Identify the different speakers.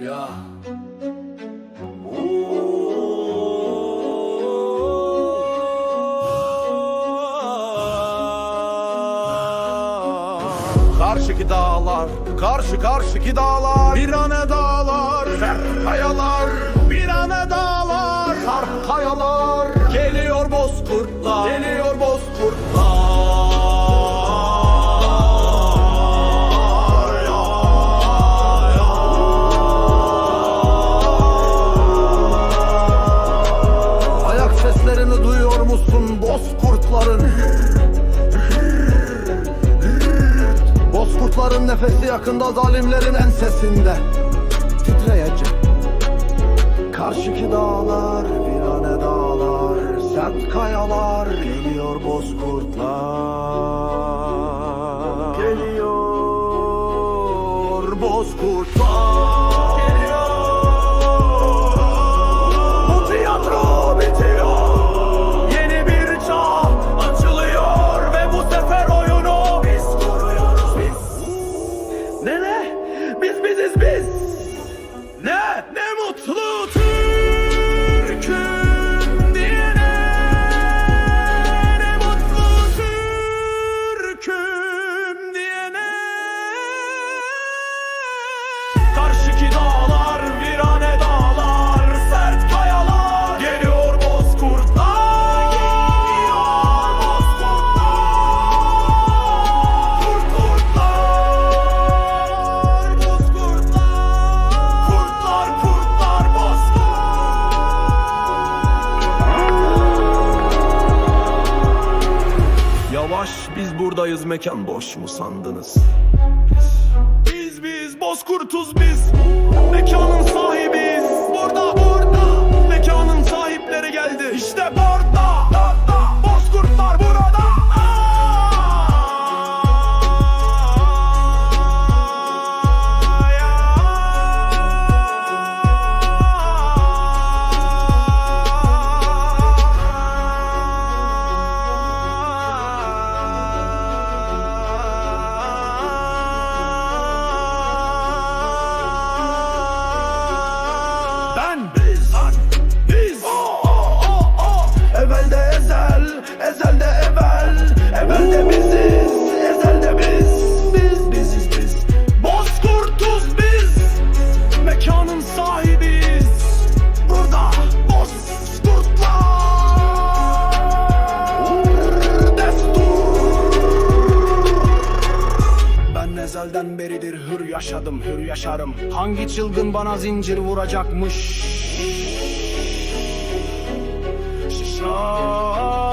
Speaker 1: Ya.
Speaker 2: Karşıki dağlar, karşı karşıki dağlar. Bir ane dağlar, sert kayalar. Bir ane dağlar, sarp kayalar. Geliyor bozkurtlar, geliyor bozkurtların? Bozkurtların nefesi yakında zalimlerin ensesinde. Titreyecek. Karşıki dağlar bir ane dağlar Sert kayalar geliyor bozkurtlar Geliyor bozkurtlar buradayız mekan boş mu sandınız? Biz biz bozkurtuz biz Mekanın sahibiyiz Evvelde biziz Ezelde biz Biz biziz biz Bozkurtuz biz Mekanın sahibiyiz Burada Bozkurtlar Destur ben ezelden beridir hür yaşadım, hür yaşarım. Hangi çılgın bana zincir vuracakmış? Şişa